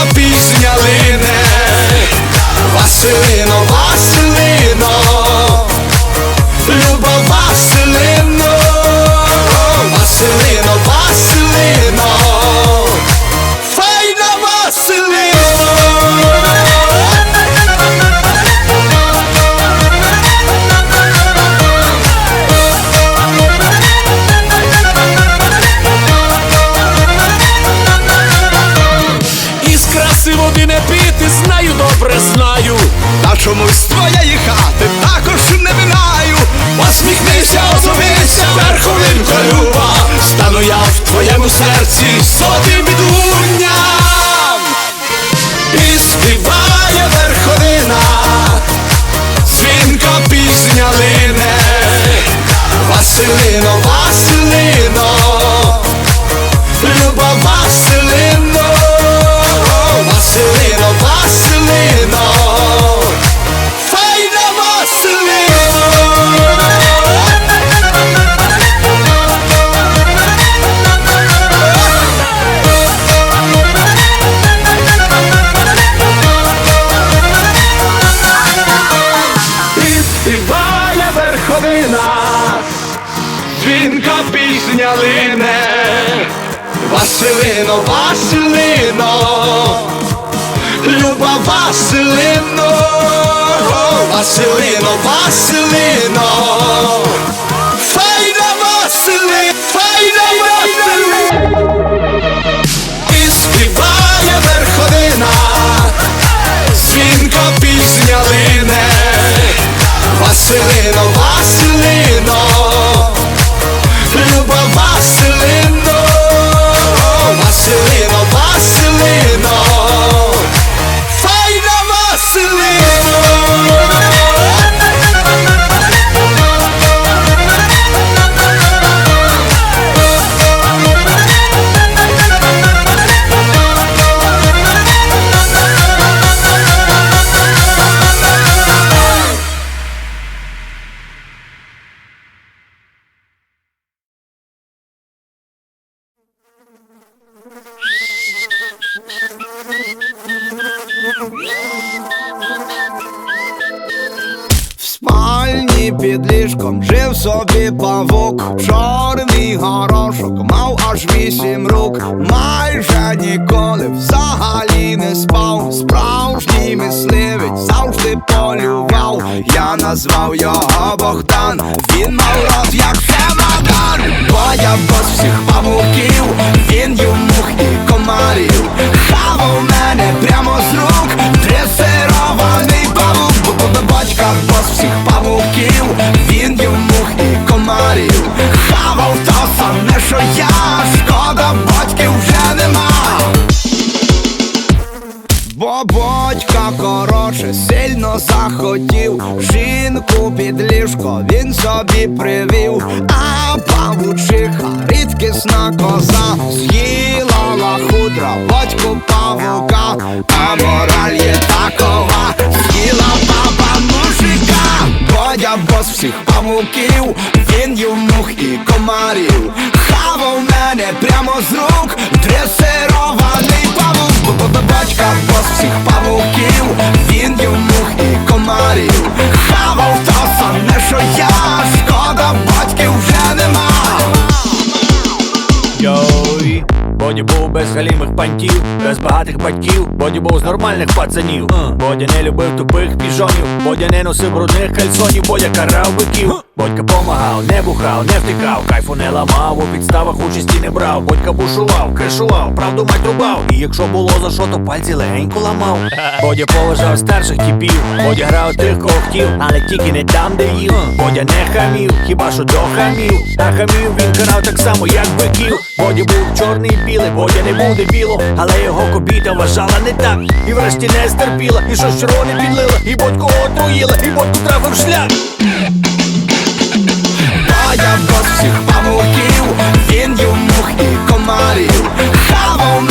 happy Vaselina, vaselina назвав його Богдан, він мав рот, як чемодан Бо я бос всіх павуків, він юмух і комарів. Сильно захотів. Жінку під ліжко він собі привів, а павучиха рідкісна коза з'їла лахудра батьку павука, а мораль є такова, з'їла баба мужика, бо я бос всіх павуків, він їв і комарів, хавав мене прямо з рук, без багатих батьків, Боді був з нормальних пацанів. Бодя не любив тупих піжонів, Бодя не носив брудних кальсонів, Бодя карав биків. Бодька помагав, не бухав, не втикав, кайфу не ламав, у підставах участі не брав. Бодька бушував, кришував, правду мать рубав. І якщо було за що, то пальці легенько ламав. Бодя поважав старших типів, Бодя грав тих, кого хотів, але тільки не там, де їв. Бодя не хамів, хіба що до хамів. А хамів він карав так само, як биків. Боді був чорний і білий, Бодя не буде біло, але його кобіта вважала не так. І врешті не стерпіла, і щось червоне підлила, і бодьку отруїла, і бодьку трафив шлях. А всіх памуків, він мух і комарів, хавав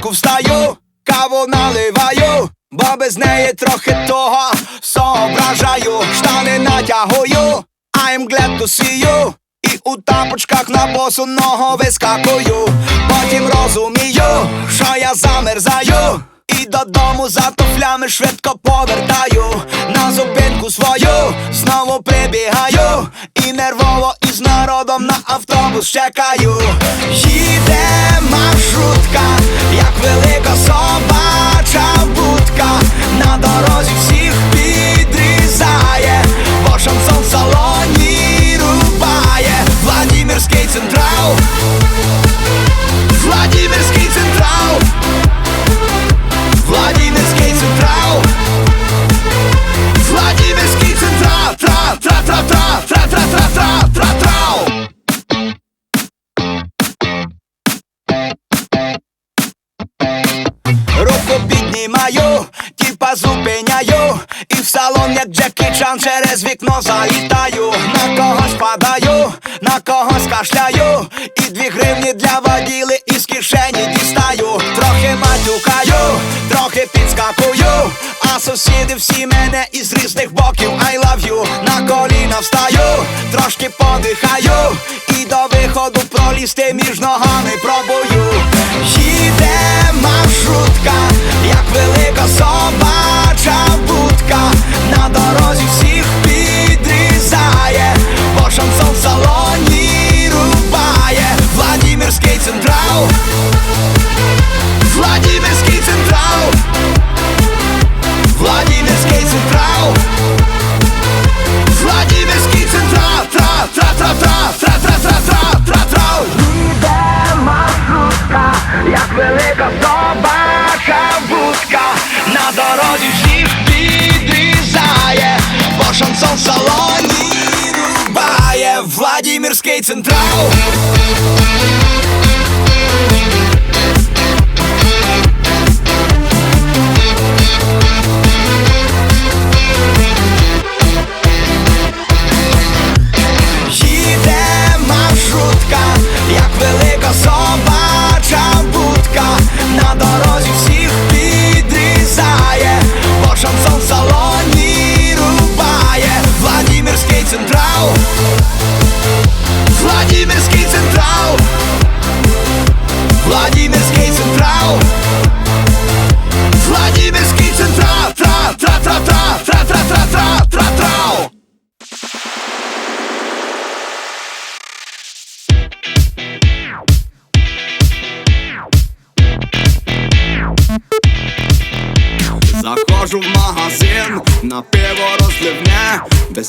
зранку встаю, каву наливаю, бо без неї трохи того соображаю, штани натягую, I'm glad to see you. І у тапочках на босу ногу вискакую. Потім розумію, що я замерзаю. І додому за туфлями швидко повертаю. На зупинку свою знову прибігаю. І нервово із народом на автобус чекаю. Їде маршрутка, велика собача будка На дорозі всіх підрізає, бо шансон салоні рубає. Владимирський централ. Владимирський як Джекі Чан через вікно залітаю На когось падаю, на когось кашляю. І дві гривні для воділи із кишені дістаю. Трохи матюкаю, трохи підскакую А сусіди всі мене із різних боків. I love you. На коліна встаю, трошки подихаю. І до виходу пролізти між ногами пробую. Їде маршрутка, як велика будка На дорозі всіх підрізає, бо шансон в салоні рубає. Владимирський централ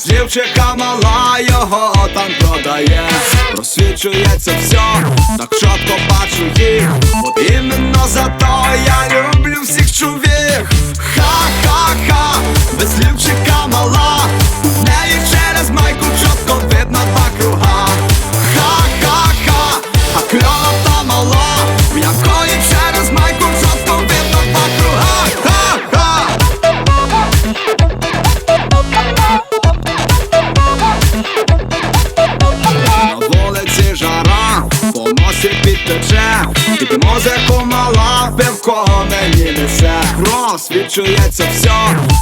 розливне, мала його там продає, просвічується все, так чітко бачу їх, от іменно за то я люблю всіх чувіх. Ха-ха-ха, без лівчика мала, Розсвічується все,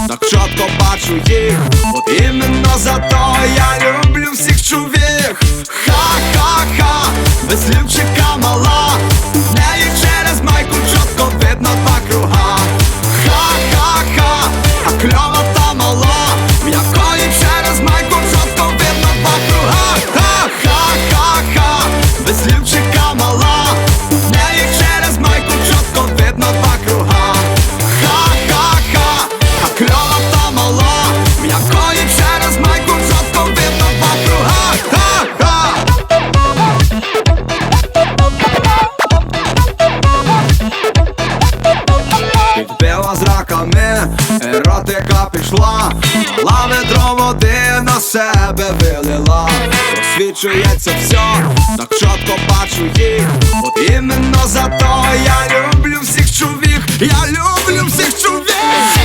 так чітко бачу їх. От іменно за то я люблю всіх чувіх Ха-ха-ха, без лівчика еротика пішла, лаве води на себе вилила, Освічується все, так чітко бачу їх, от іменно за то я люблю всіх чувіх, я люблю всіх чувіх.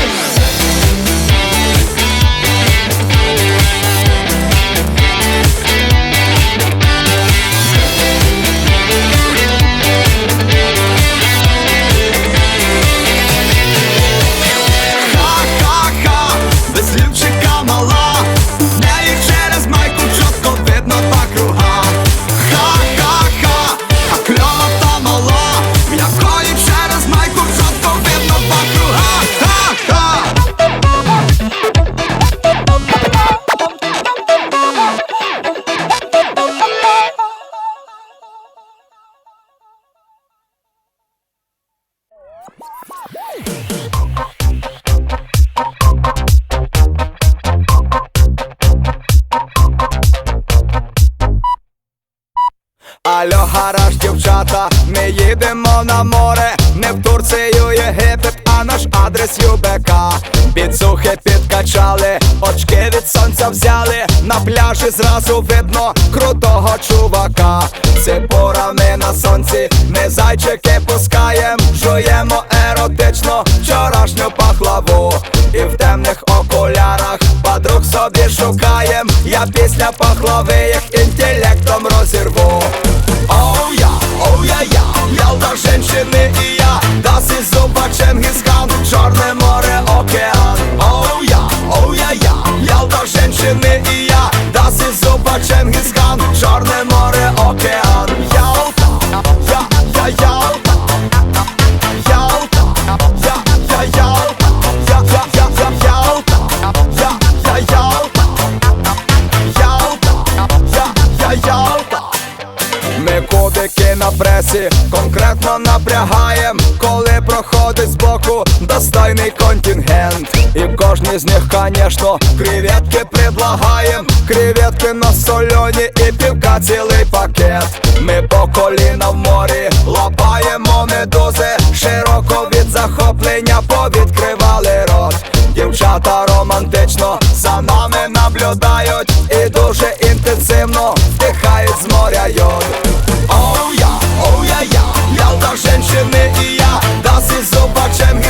Їдемо на море, не в Турцію Єгипет, а наш адрес ЮБК підсухи підкачали, очки від сонця взяли, на пляжі зразу видно крутого чувака. Ципорами на сонці, ми зайчики пускаєм, жуємо еротично вчорашню пахлаву і в темних окулярах подруг собі шукаєм. Я після пахлави їх інтелектом розірву я, Ялта, женщины и я Das ist Зомба Чингисхан, черным из них, конечно, креветки предлагаем Креветки на солені і півка цілий пакет. Ми по коліна в морі лапаємо медузи. Широко від захоплення повідкривали рот. Дівчата романтично за нами наблюдають І дуже інтенсивно вдихають з моря йод. Оу я, оу я, я, я та женщини і я, да зі зубачем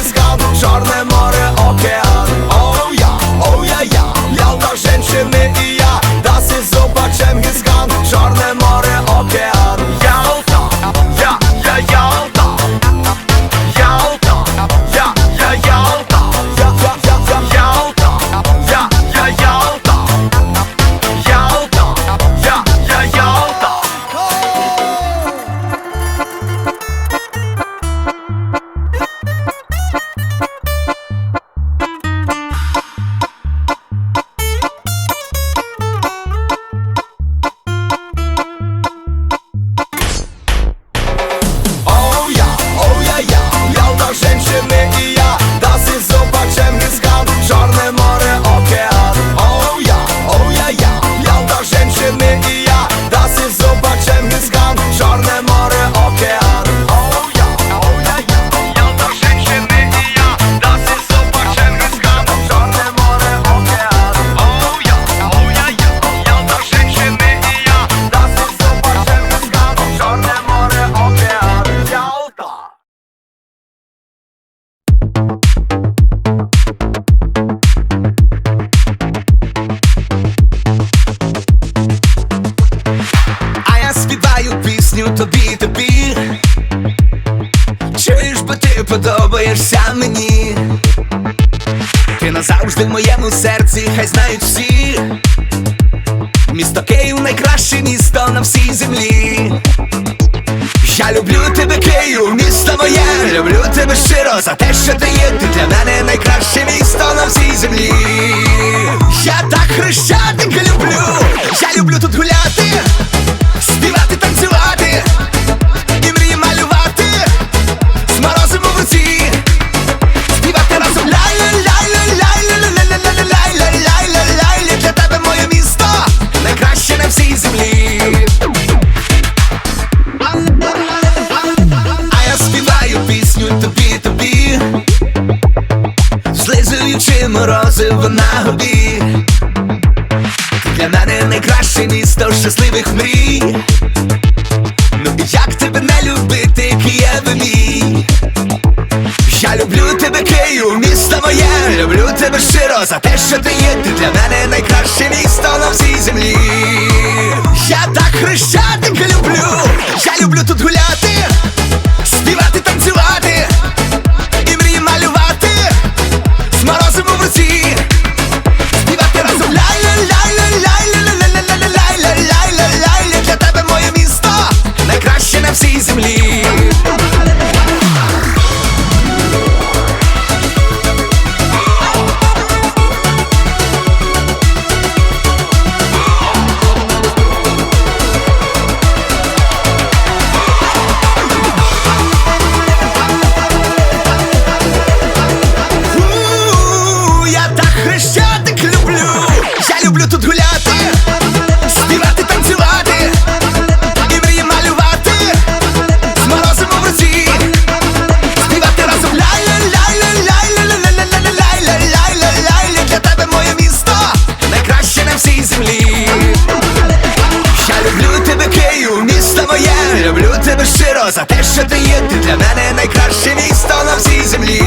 за те, що ти є, ти для мене найкраще місто на всій землі.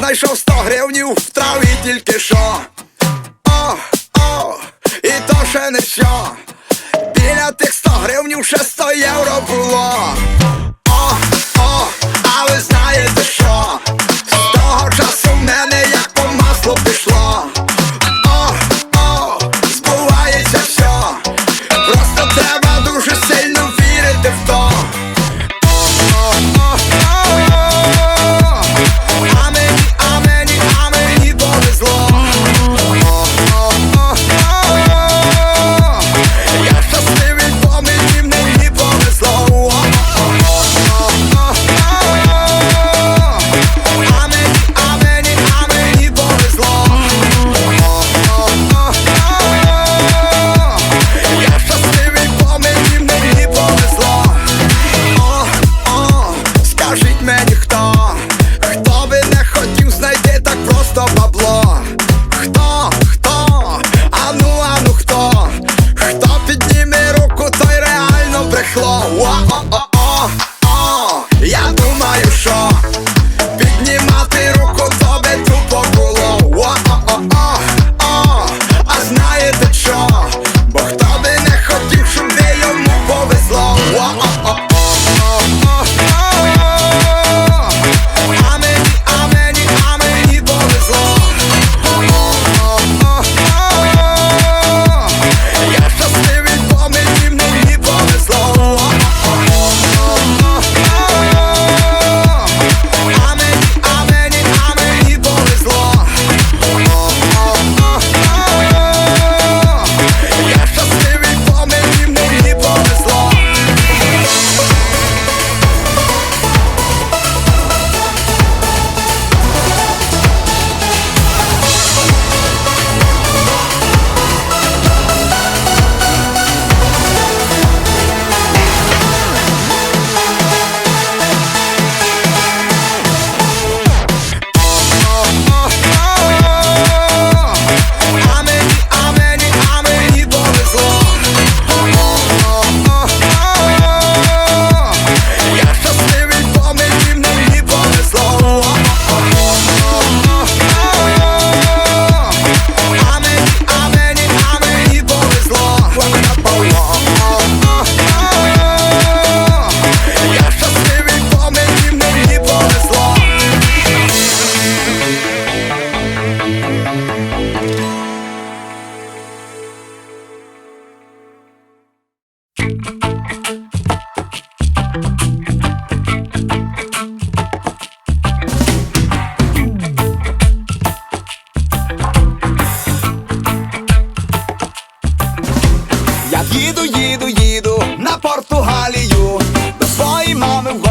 знайшов сто гривнів в траві тільки що. О, о, і то ще не все. Біля тих сто гривнів ще сто євро було. О,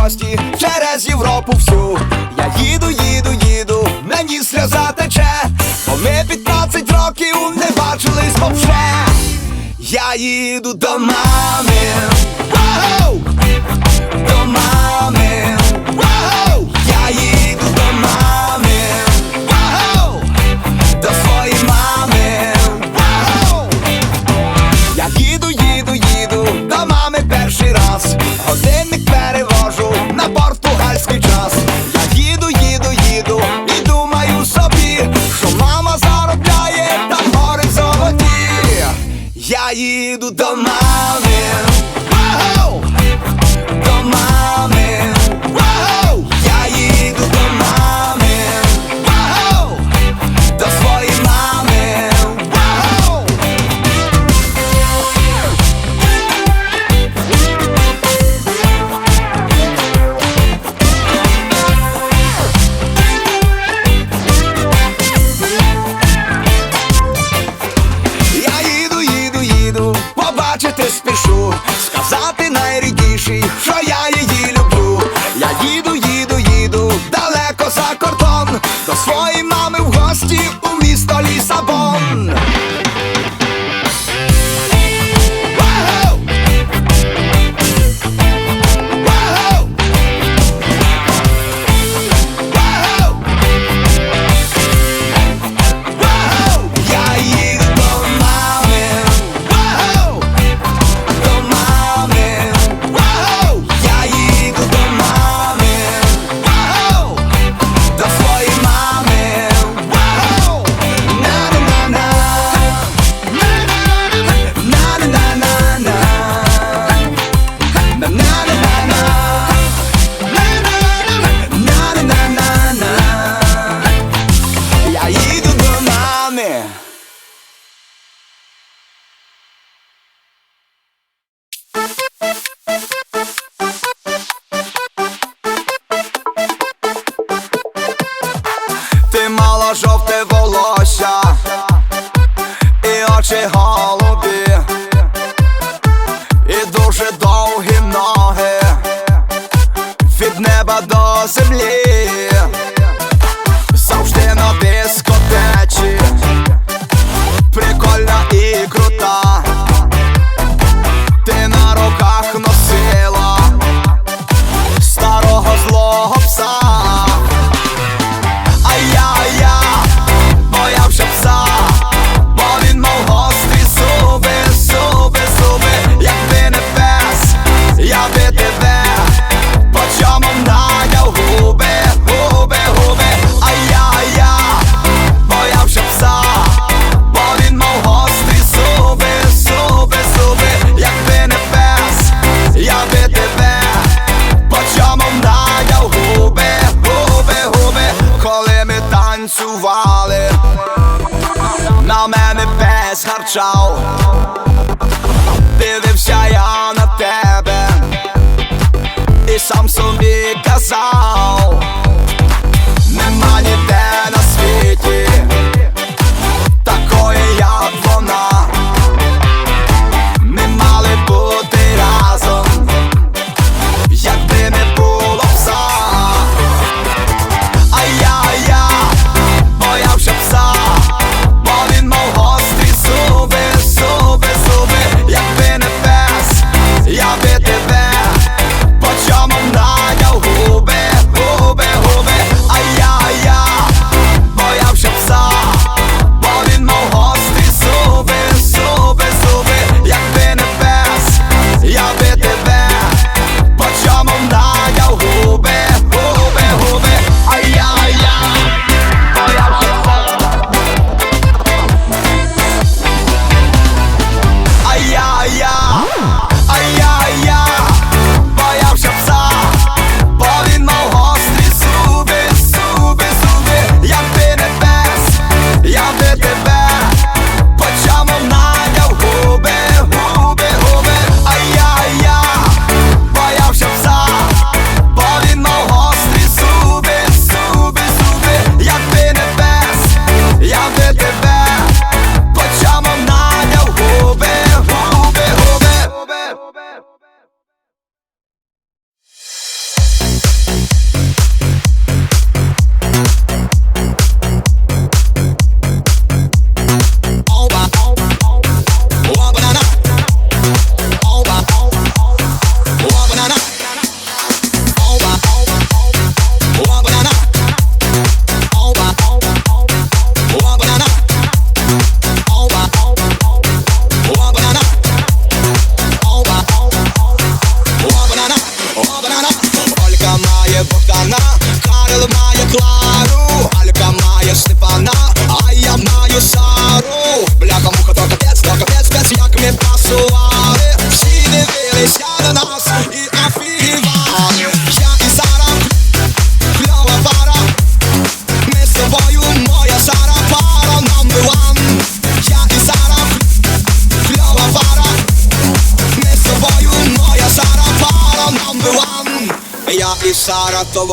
90-ті через Європу всю. Я їду, їду, їду, мені сльоза тече, бо ми 15 років не бачились вовше. Я їду до мами, Воу! до мами, Воу! я їду до мами, Воу! до своєї мами, я їду, їду, їду, до мами перший раз. Годинник saído do mal. Yeah!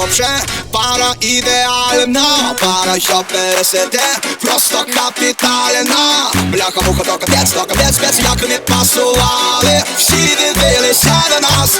dobrze? Para idealna, para się PSD Prosto kapitalna. Бляха, муха, то капець, то капець, капець Як не пасували Всі дивилися на нас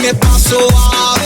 me passou a